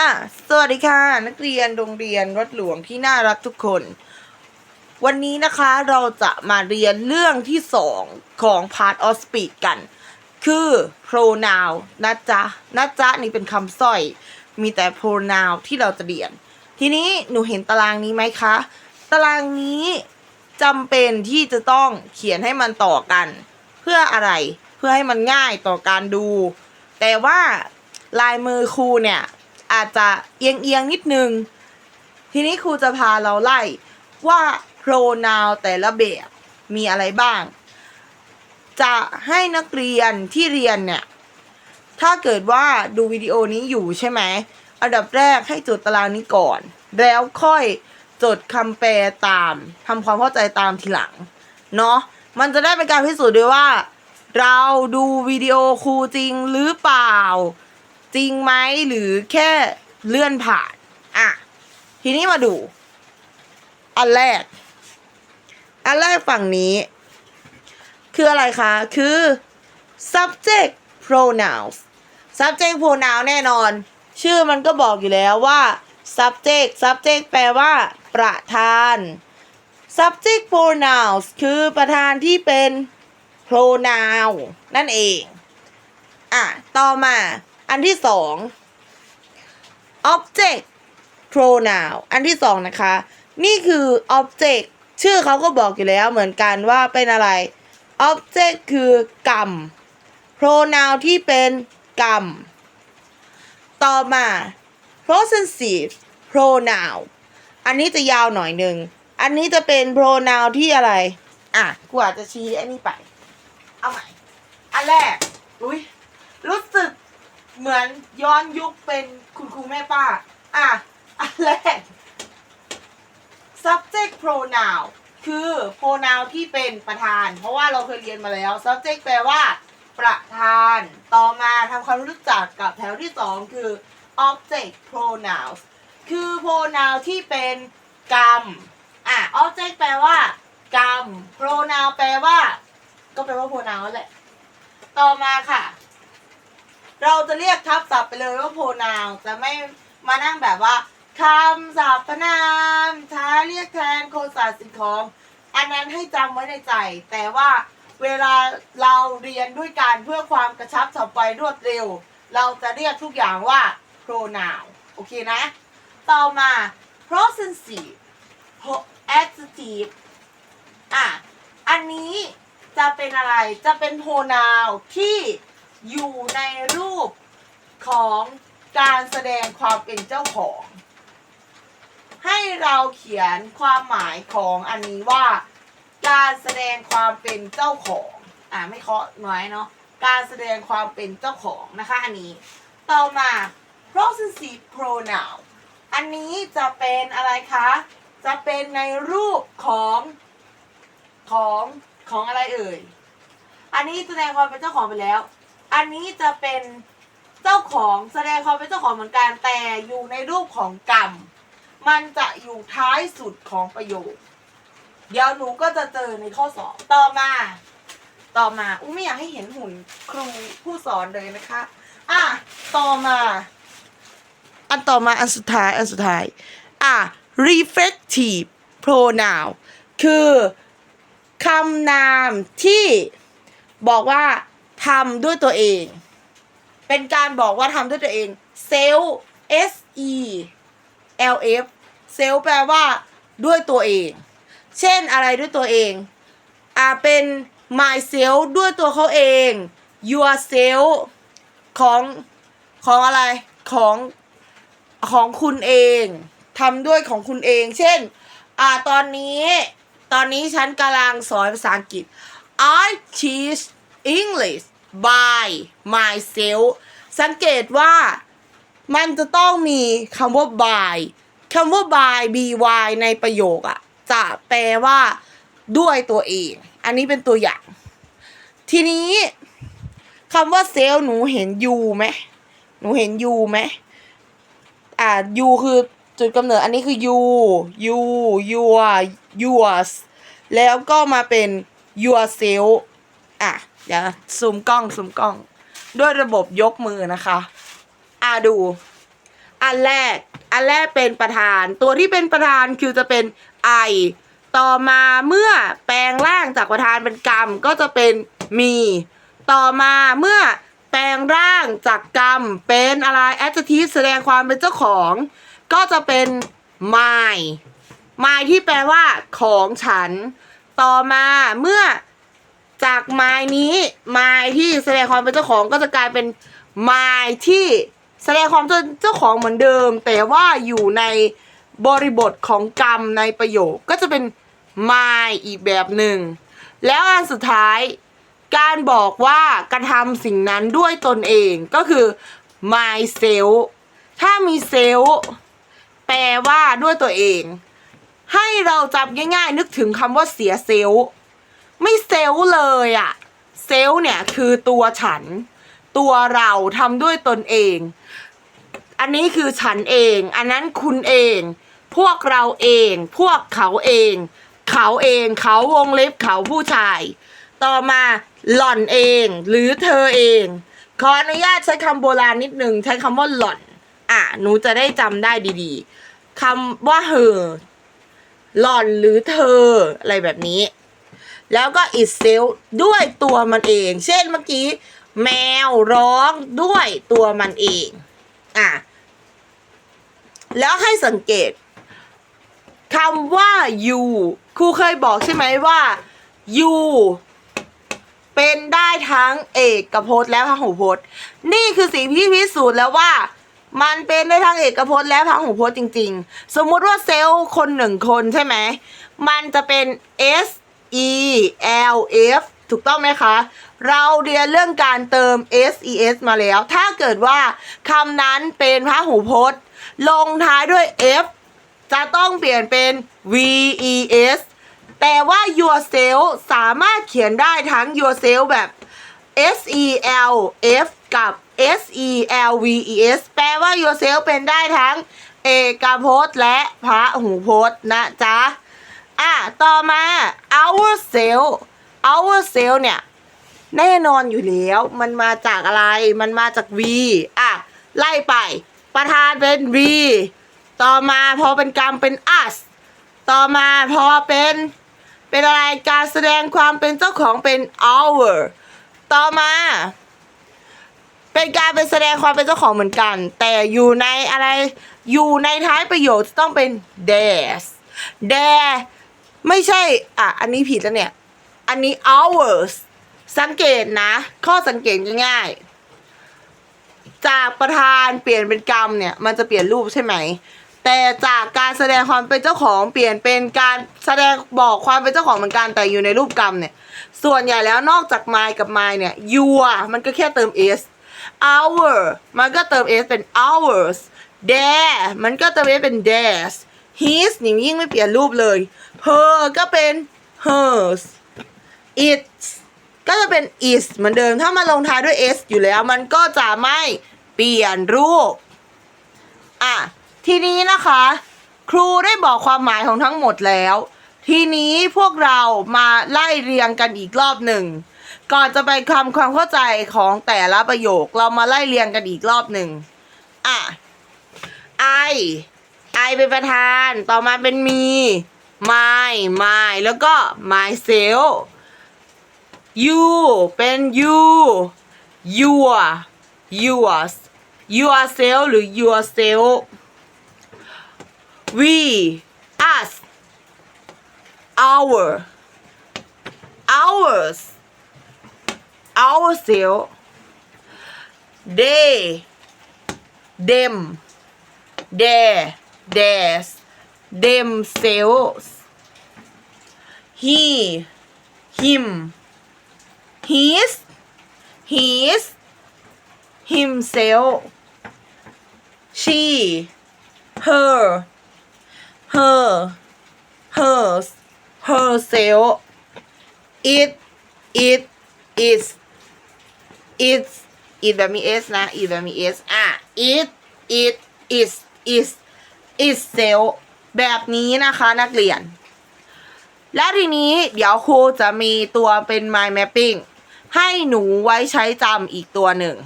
อะสวัสดีค่ะ นักเรียนโรงเรียนวัดหลวงที่น่ารักทุกคน วันนี้นะคะเราจะมาเรียนเรื่องที่สองของ part of speech กัน คือ pronoun นะจ๊ะนะจ๊ะนี่เป็นคำสร้อย มีแต่ pronoun ที่เราจะเรียน ทีนี้หนูเห็นตารางนี้ไหมคะ ตารางนี้จำเป็นที่จะต้องเขียนให้มันต่อกัน เพื่ออะไรเพื่อให้มันง่ายต่อการดู แต่ว่าลายมือครูเนี่ย อาจจะเอียงเอียงๆนิดนึง ทีนี้ครูจะพาเราไล่ว่า pronoun แต่ละแบบมีอะไรบ้าง จะให้นักเรียนที่เรียนเนี่ย ถ้าเกิดว่าดูวิดีโอนี้อยู่ใช่ไหม อันดับแรกให้จดตารางนี้ก่อน แล้วค่อยจดคำแปลตามทำความเข้าใจตามทีหลัง เนาะมันจะได้เป็นการพิสูจน์ด้วยว่า เราดูวิดีโอครูจริงหรือเปล่า จริงไหมหรือแค่เลื่อนผ่าน อะ ทีนี้มาดู อันแรก อันแรกฝั่งนี้ คืออะไรคะ คือ subject pronouns subject pronoun แน่นอน ชื่อมันก็บอกอยู่แล้วว่า subject subject แปลว่า ประธาน subject pronouns คือประธานที่เป็น pronoun นั่นเอง อะ ต่อมา อันที่สอง object pronoun อันที่สองนะคะ นี่คือ object ชื่อเขาก็บอกอยู่แล้วเหมือนกันว่าเป็นอะไร object คือกรรม pronoun ที่เป็นกรรม ต่อมา possessive pronoun อันนี้จะยาวหน่อยหนึ่ง อันนี้จะเป็น pronoun ที่อะไร อะกูอาจจะชี้อ้นี่ไป เอาใหม่ อันแรก อุ้ยรู้สึก เหมือนย้อนยุคเป็นคุณครูแม่ป้า อะ อันแรก subject pronoun คือ pronoun ที่เป็นประธาน เพราะว่าเราเคยเรียนมาแล้ว subject แปลว่า ประธาน ต่อมาทำความรู้จักกับแถวที่สองคือ object pronouns คือ pronoun ที่เป็นกรรม อะ object แปลว่า กรรม pronoun แปลว่า ก็แปลว่า pronoun แหละ ต่อมาค่ะ เราจะเรียกทับศัพท์ไปเลยว่า pronoun จะไม่มานั่งแบบว่าคำสรรพนามท้าเรียกแทนคนสัตว์สิ่งของ อันนั้นให้จำไว้ในใจ แต่ว่าเวลาเราเรียนด้วยกันเพื่อความกระชับฉับไวรวดเร็ว เราจะเรียกทุกอย่างว่า pronoun โอเคนะ ต่อมา possessive adjective อะ อันนี้จะเป็นอะไร จะเป็นโพนาวที่ อยู่ในรูปของการแสดงความเป็นเจ้าของ ให้เราเขียนความหมายของอันนี้ว่า การแสดงความเป็นเจ้าของอ่าไม่เคาะน้อยเนาะการแสดงความเป็นเจ้าของนะคะอันนี้ ต่อมา possessive pronoun อันนี้จะเป็นอะไรคะ จะเป็นในรูปของของของอะไรเอ่ย อันนี้แสดงความเป็นเจ้าของไปแล้ว อันนี้จะเป็นเจ้าของแสดงความเป็นเจ้าของเหมือนกันแต่อยู่ในรูปของกรรม มันจะอยู่ท้ายสุดของประโยค เดี๋ยวหนูก็จะเจอในข้อสอบต่อมา ต่อมาอุ้มไม่อยากให้เห็นหุ่นครูผู้สอนเลยนะคะ อะต่อมา อันต่อมาอันสุดท้ายอันสุดท้ายอะ reflective pronoun คือคำนามที่บอกว่า ทำด้วยตัวเอง เป็นการบอกว่าทำด้วยตัวเอง self s e l f self แปลว่าด้วยตัวเอง เช่นอะไรด้วยตัวเองอ่าเป็น myself ด้วยตัวเขาเอง yourself ของของอะไรของของคุณเองทำด้วยของคุณเอง เช่นอ่าตอนนี้ตอนนี้ฉันกำลังสอนภาษาอังกฤษ I teach English by myself สังเกตว่ามันจะต้องมีคำว่า by คำว่า by by ในประโยคอะจะแปลว่าด้วยตัวเอง อันนี้เป็นตัวอย่าง ทีนี้คำว่าเซลหนูเห็นยูไหมหนูเห็นยูไหมอ่ายูคือจุดกำเนิดอันนี้คือ you you your yours แล้วก็มาเป็น yourself อะ เดี๋ยวซูมกล้องซูมกล้อง ด้วยระบบยกมือนะคะ อ่าดู อันแรก อันแรกเป็นประธาน ตัวที่เป็นประธานคือจะเป็นไอ ต่อมาเมื่อแปลงร่างจากประธานเป็นกรรมก็จะเป็นมี ต่อมาเมื่อแปลงร่างจากกรรมเป็นอะไร adjective แสดงความเป็นเจ้าของ ก็จะเป็น my my ที่แปลว่าของฉัน ต่อมาเมื่อ จาก my นี้ my ที่แสดงความเป็นเจ้าของก็จะกลายเป็น my ที่แสดงความเป็นเจ้าของเหมือนเดิม แต่ว่าอยู่ในบริบทของกรรมในประโยคก็จะเป็น my อีกแบบหนึ่ง แล้วอันสุดท้ายการบอกว่ากระทำสิ่งนั้นด้วยตนเองก็คือ myself ถ้ามี self แปลว่าด้วยตัวเอง ให้เราจำง่ายๆ นึกถึงคำว่าเสียเซลล์ ไม่เซลเลยอะเซลเนี่ยคือตัวฉัน ตัวเราทำด้วยตนเอง อันนี้คือฉันเอง อันนั้นคุณเอง พวกเราเอง พวกเขาเอง เขาเองเขาวงเล็บเขาผู้ชาย ต่อมาหล่อนเอง หรือเธอเอง ขออนุญาตใช้คำโบราณนิดนึงใช้คำว่าหล่อน อะหนูจะได้จำได้ดีๆคำว่าเธอหล่อนหรือเธออะไรแบบนี้ แล้วก็ itself ด้วยตัวมันเอง เช่นเมื่อกี้ แมวร้องด้วยตัวมันเอง อะ แล้วให้สังเกตคำว่า you ครูเคยบอกใช่ไหมว่า you เป็นได้ทั้งเอกพจน์และพหูพจน์ นี่คือสิ่งที่พิสูจน์แล้วว่า มันเป็นได้ทั้งเอกพจน์และพหูพจน์จริง ๆ สมมุติว่าเซลล์คนหนึ่งคนใช่ไหม มันจะเป็น S E L F ถูกต้องไหมคะ เราเรียนเรื่องการเติม S E S มาแล้ว ถ้าเกิดว่าคำนั้นเป็นพหูพจน์ ลงท้ายด้วย F จะต้องเปลี่ยนเป็น V E S แต่ว่า yourself สามารถเขียนได้ทั้ง yourself แบบ S E L F กับ S E L V E S แปลว่า yourself เป็นได้ทั้ง เอกพจน์และพระหูพจน์นะจ๊ะ อะต่อมา ourself ourself เนี่ย แน่นอนอยู่แล้ว มันมาจากอะไร มันมาจาก V อะ ไล่ไป ประธานเป็น V ต่อมาพอเป็นกรรมเป็น us ต่อมาพอเป็นเป็นอะไรการแสดงความเป็นเจ้าของเป็น our ต่อมา เป็นการเป็นแสดงความเป็นเจ้าของเหมือนกัน แต่อยู่ในอะไรอยู่ในท้ายประโยคจะต้องเป็น theirs their ไม่ใช่ อะ อันนี้ผิดแล้วเนี่ย อันนี้ hours สังเกตนะ ข้อสังเกตง่ายๆ จากประธานเปลี่ยนเป็นกรรมเนี่ย มันจะเปลี่ยนรูปใช่ไหม แต่จากการแสดงความเป็นเจ้าของเปลี่ยนเป็นการแสดงบอกความเป็นเจ้าของเหมือนกันแต่อยู่ในรูปกรรมเนี่ย ส่วนใหญ่แล้วนอกจาก my กับ my เนี่ย your มันก็แค่เติม s hour มันก็เติม s เป็น hours their มันก็เติม s เป็น theirs his นี่ยิ่งไม่เปลี่ยนรูปเลย her ก็เป็น hers its ก็จะเป็น is เหมือนเดิม ถ้ามันลงท้ายด้วย s อยู่แล้ว มันก็จะไม่เปลี่ยนรูป อะ ทีนี้นะคะ ครูได้บอกความหมายของทั้งหมดแล้ว ทีนี้พวกเรามาไล่เรียงกันอีกรอบหนึ่ง ก่อนจะไปคำความเข้าใจของแต่ละประโยค เรามาไล่เรียงกันอีกรอบหนึ่ง อะ I I เป็นประธาน ต่อมาเป็นมี my my แล้วก็ myself you เป็น you your yours yourself หรือ yourself we us our ours ourself they them their theirs themselves he him his his himself she her her hers herself it it is it's it แบบมี s นะ it แบบมี s อ่ะ it it is is itself แบบนี้นะคะนักเรียน และทีนี้เดี๋ยวครูจะมีตัวเป็น mind mapping ให้หนูไว้ใช้จำอีกตัวหนึ่ง